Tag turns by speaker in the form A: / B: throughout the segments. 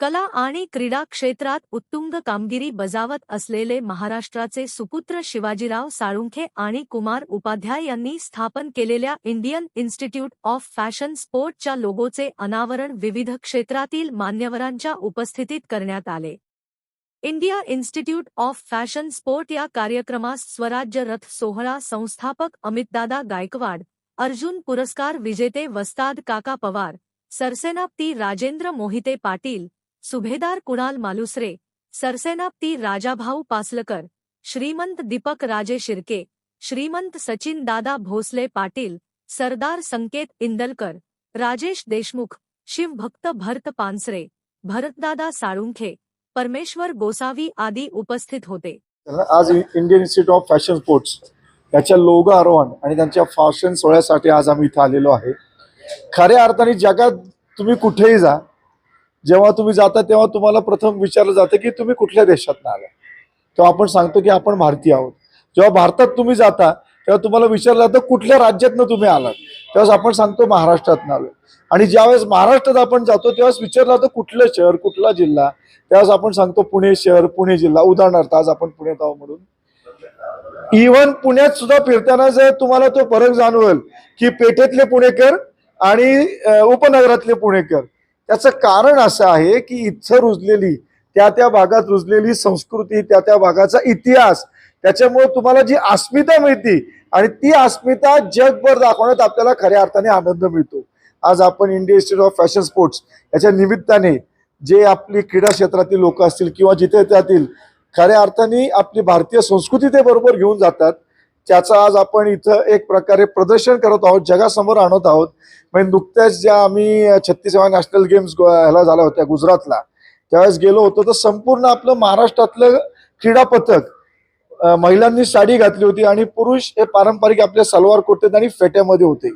A: कला आणि क्रीडा क्षेत्रात उत्तुंग कामगिरी बजावत असलेले महाराष्ट्राचे सुपुत्र शिवाजीराव साळुंखे आणि कुमार उपाध्याय यांनी स्थापन केलेल्या इंडियन इन्स्टिट्यूट ऑफ फॅशन स्पोर्टच्या लोगोचे अनावरण विविध क्षेत्रातील मान्यवरांच्या उपस्थितीत करण्यात आले. India institute of fashion sport या कार्यक्रमास स्वराज्य रथ सोहळा संस्थापक अमितदादा गायकवाड अर्जुन पुरस्कार विजेते वस्ताद काका पवार सरसेनापती राजेंद्र मोहिते पाटील सुभेदार कुणाल मालुसरे सरसेनापती राजाभाऊ पासलकर श्रीमंत दीपक राजे शिर्के श्रीमंत सचिन दादा भोसले पाटील सरदार संकेत इंदलकर राजेश देशमुख शिवभक्त भरत पानसरे भरतदादा साळुंखे परमेश्वर गोसावी आदी उपस्थित होते.
B: आज Indian institute of fashion sports याच्या लोग आरोहण आणि त्यांच्या फॅशन सोहळ्यासाठी आज आम्ही इथं आलेलो आहे. खऱ्या अर्थाने जगात तुम्ही कुठेही जा जेव्हा तुम्ही जाता तेव्हा तुम्हाला प्रथम विचारलं जातं की तुम्ही कुठल्या देशात आला? तेव्हा आपण सांगतो की आपण भारतीय आहोत. जेव्हा भारतात तुम्ही जाता तेव्हा तुम्हाला विचारलं जातं कुठल्या राज्यातनं तुम्ही आलात? तेव्हाच आपण सांगतो महाराष्ट्रातनं आलो. आणि ज्यावेळेस महाराष्ट्रात आपण जातो तेव्हाच विचारलं जातं कुठलं शहर कुठला जिल्हा? त्यावेळेस आपण सांगतो पुणे शहर पुणे जिल्हा. उदाहरणार्थ आज आपण पुण्यात आहोत म्हणून. इव्हन पुण्यात सुद्धा फिरताना जर तुम्हाला तो फरक जाणवेल की पेठेतले पुणेकर आणि उपनगरातले पुणेकर त्याचं कारण असं आहे की इथं रुजलेली त्या त्या भागात रुजलेली संस्कृती त्या त्या भागाचा इतिहास त्याच्यामुळे तुम्हाला जी अस्मिता मिळते आणि ती अस्मिता जगभर दाखवण्यात आपल्याला खऱ्या अर्थाने आनंद मिळतो. आज आपण India institute of fashion sports याच्या निमित्ताने जे आपली क्रीडा क्षेत्रातील लोक असतील किंवा जिथे त्यातील खऱ्या अर्थाने आपली भारतीय संस्कृती ते बरोबर घेऊन जातात त्याचं आज आपण इथं एक प्रकारे प्रदर्शन करत आहोत जगासमोर आणत आहोत. म्हणजे नुकत्याच ज्या आम्ही छत्तीसाव्या नॅशनल गेम्स ह्याला झाल्या होत्या गुजरातला. त्यावेळेस गेलो होतो तर संपूर्ण आपलं महाराष्ट्रातलं क्रीडा पथक महिलांनी साडी घातली होती आणि पुरुष हे पारंपरिक आपल्या सलवार कुर्तेत आणि फेट्यामध्ये होते.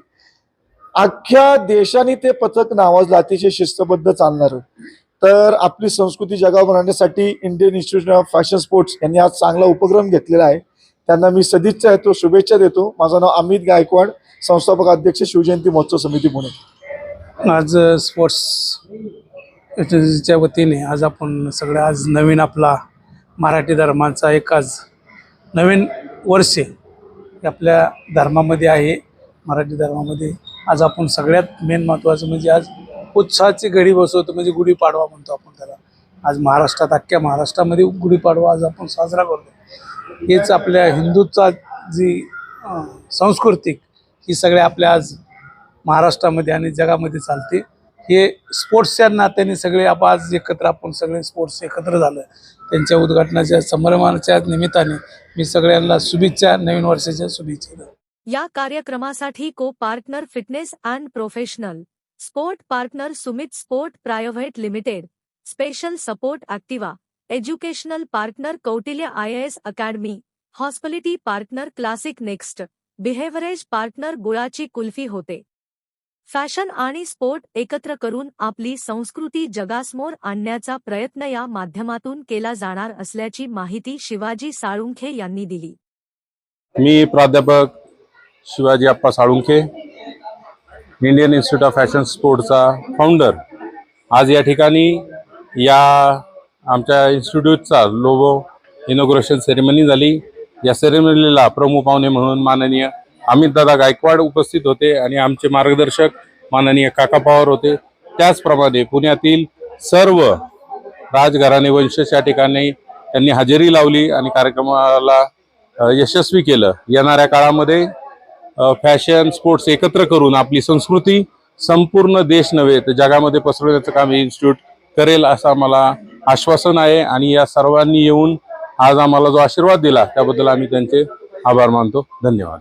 B: अख्ख्या देशाने ते पथक नावाजलं अतिशय शिस्तबद्ध चालणार. तर आपली संस्कृती जगावर आणण्यासाठी Indian institute of fashion sports यांनी आज चांगला उपक्रम घेतलेला आहे. त्यांना मी सदिच्छा येतो शुभेच्छा देतो. माझं नाव अमित गायकवाड संस्थापक अध्यक्ष शिवजयंती महोत्सव समिती पुणे.
C: आज स्पोर्ट्स च्या वतीने आज आपण सगळे आज नवीन आपला मराठी धर्माचा एक आज नवीन वर्ष हे आपल्या धर्मामध्ये आहे. मराठी धर्मामध्ये आज आपण सगळ्यात मेन महत्त्वाचं म्हणजे आज उत्साहाची घडी बसवतो म्हणजे गुढीपाडवा म्हणतो आपण त्याला. आज महाराष्ट्रात अख्ख्या महाराष्ट्रामध्ये गुढीपाडवा आज आपण साजरा करतो. हेच आपल्या हिंदूचा जी सांस्कृतिक ही सगळ्या आपल्या आज महाराष्ट्रामध्ये आणि जगामध्ये चालते. हे स्पोर्ट्सच्या नात्याने सगळे आप आज एकत्र आपण सगळे स्पोर्ट्स एकत्र झालं. त्यांच्या उद्घाटनाच्या समारंभाच्या निमित्ताने मी सगळ्यांना शुभेच्छा नवीन वर्षाच्या शुभेच्छा
A: या कार्यक्रमासाठी co partner fitness and professional sport partner Sumit sport private limited special support Activa educational partner Kautilya I S academy hospitality partner classic next beverage partner गुळाची कुल्फी होते. फॅशन आणि स्पोर्ट एकत्र करून आपली संस्कृती जगासमोर आणण्याचा प्रयत्न या माध्यमातून केला जाणार असल्याची माहिती शिवाजी साळुंखे यांनी दिली.
D: मी प्राध्यापक Shivaji Appa Salunkhe Indian institute of fashion स्पोर्टचा founder आज या ठिकाणी या आमच्या इन्स्टिट्यूटचा लोगो इनॉग्रेशन सेरेमनी झाली. या सेरेमनीला प्रमुख पाहुणे म्हणून माननीय अमितदादा गायकवाड उपस्थित होते आणि आमचे मार्गदर्शक माननीय काका पवार होते. त्याचप्रमाणे पुण्यातील सर्व राजघराणे वंशज या ठिकाणी त्यांनी हजेरी लावली आणि कार्यक्रमाला यशस्वी केलं. येणाऱ्या काळामध्ये फॅशन स्पोर्ट्स एकत्र करून आपली संस्कृती संपूर्ण देश नव्हे तर जगामध्ये पसरवण्याचं काम हे इन्स्टिट्यूट करेल असा मला आश्वासन आहे आणि या सर्वांनी येऊन आज आम्हाला जो आशीर्वाद दिला त्याबद्दल आम्ही त्यांचे आभार मानतो. धन्यवाद.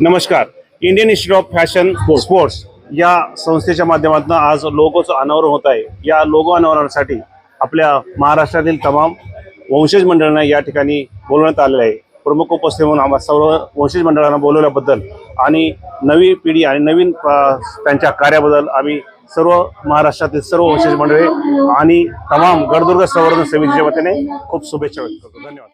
E: नमस्कार. Indian institute of fashion sports या संस्थेच्या माध्यमातून आज लोगोचं अनावरण होत आहे. या लोगो अनावरणासाठी आपल्या महाराष्ट्रातील तमाम वंशज मंडळांना या ठिकाणी बोलवण्यात आलेलं आहे. प्रमुख उपस्थित म्हणून आम्हा सर्व वंशज मंडळांना बोलवल्याबद्दल आणि नवी पिढी आणि नवीन त्यांच्या कार्याबद्दल आम्ही सर्व महाराष्ट्रातील सर्व वंशज मंडळी आणि तमाम गडदुर्ग संवर्धन समितीच्या वतीने खूप शुभेच्छा व्यक्त करतो. धन्यवाद.